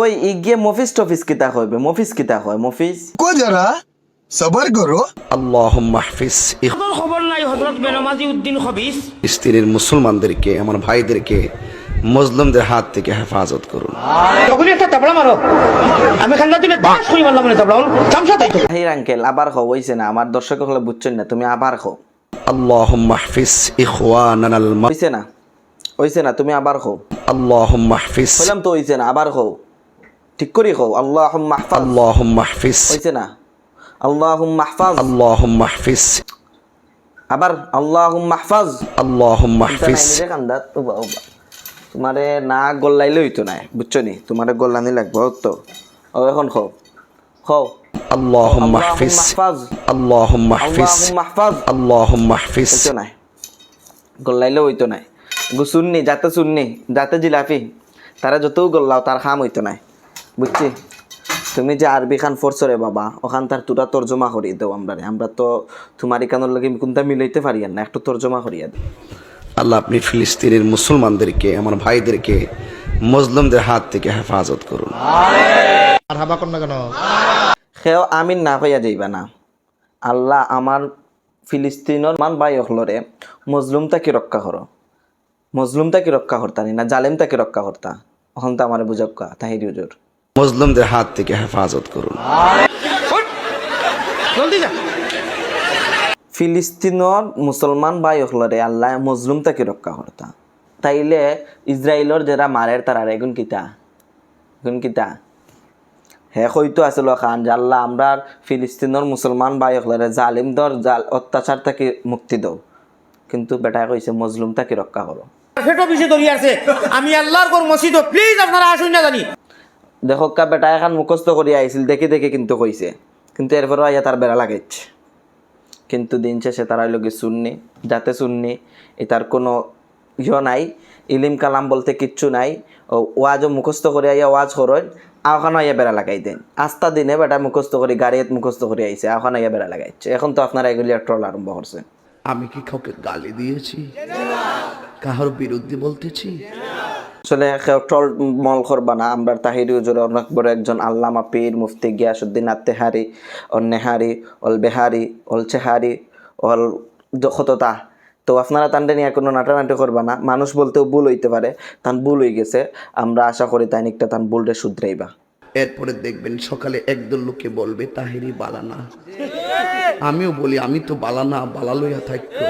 ওই ইগে কিতা হইবে কিতা হয় কো যারা? সবার করো। খবর নাই বেনামাজি উদ্দিন খবিস। স্ত্রীর মুসলমানদেরকে আমার ভাইদেরকে মজলুমদের হাত থেকে হেফাজত করুন। তখনই একটা তাপড়া মারো। আমি করি মারলাম না তাপড়া চামচা তাই হেই আবার হইছে না। আমার দর্শক হলে বুঝছেন না তুমি আবার খাও আল্লাহ মাহফিজ ইখওয়ানাল হইছে না হইছে না তুমি আবার খাও اللهم احفظ বললাম তো হইছে না আবার খো ঠিক করি খো আল্লাহ মাহফাজ اللهم احفظ হইছে না আল্লাহ মাহফাজ اللهم احفظ আবার আল্লাহ মাহফাজ اللهم احفظ কান্দাত উবা উবা তোমারে না গল্লাইলে হইতো না বুঝছো নি তোমারে গল্লানি লাগবে তো ও এখন খো খো اللهم احفظ মাহফাজ اللهم احفظ আল্লাহ মাহফাজ اللهم احفظ হইতো নাই গল্লাইলে হইতো নাই গু শুননি যাতে শুননি যাতে জিলাপি। তারা যতও গল্লাও তার খাম হইতো নাই। বুঝছি? তুমি যে আরবি খান ফোরছো রে বাবা ওখান তার তুরা তর্জমা করিয়ে দেও আমরা রে। আমরা তো তোমার এখানোর লগে কোনটা মিলাইতে পারি আর না একটু তর্জমা করিয়া দিই আল্লাহ আপনি ফিলিস্তিনের মুসলমানদেরকে আমার ভাইদেরকে মজলুমদের হাত থেকে হেফাজত করুন। সেও আমিন না হইয়া যাইবা না। আল্লাহ আমার ফিলিস্তিনের মান বাই হলরে মজলুমটা কি রক্ষা করো। মজলুমটা কি রক্ষা করতা নি না জালেমটা কি রক্ষা করতা এখন তো আমার বুঝক তাহিরি হুজুর। মজলুমদের হাত থেকে হেফাজত করুন। ফিলিস্তিনের মুসলমান ভাই হলরে আল্লাহ মজলুমটা কি রক্ষা করতা তাইলে ইসরায়েলর যারা মারের তারা এগুন কিতা? এগুন কিতা? হে হয়তো আসল খান আল্লাহ আমরা ফিলিস্তিনের মুসলমান ভাই হলরে জালিমদর জাল অত্যাচার থেকে মুক্তি দাও। কিন্তু বেটা কইছে মজলুমটা কি রক্ষা করো ফেটো পিছে ধরিয়ে আছে। আমি আল্লাহর কোন মসজিদ প্লিজ আপনারা আসুন না জানি। দেখো কা বেটা এখন মুখস্থ করে আইছিল দেখে দেখে কিন্তু কইছে। কিন্তু এরপরও আইয়া তার বেড়া লাগাইছে। কিন্তু দিন শেষে তারা লোকে শুননি যাতে শুননি কোনো ইয় নাই ইলিম কালাম বলতে কিচ্ছু নাই। ও ওয়াজও মুখস্থ করে আইয়া ওয়াজ করেন আওখানে আইয়া বেড়া লাগাই দেন। আস্তা দিনে বেটা মুখস্থ করে গাড়িত মুখস্থ করে আইছে আওখানে আইয়া বেড়া লাগাইছে। এখন তো আপনারা এগুলি ট্রল আরম্ভ করছেন। আমি কি কাউকে গালি দিয়েছি? কাহার বিরুদ্ধে বলতেছি? আসলে টল মল করবা না আমরা তাহিরি হুজুর অনেক বড় একজন আল্লামা পীর মুফতি গিয়াসুদ্দিন আত্তেহারি অল নেহারি অল বেহারি অল চেহারি অল যততা তো আপনারা তানটা নিয়ে কোনো নাটানাটি করবা না মানুষ বলতেও ভুল হইতে পারে তান ভুল হয়ে গেছে আমরা আশা করি তাই নিকটা তান ভুলটা শুধরাইবা। এরপরে দেখবেন সকালে একদল লোকে বলবে তাহেরি বালানা আমিও বলি আমি তো বালানা বালা লইয়া থাকতো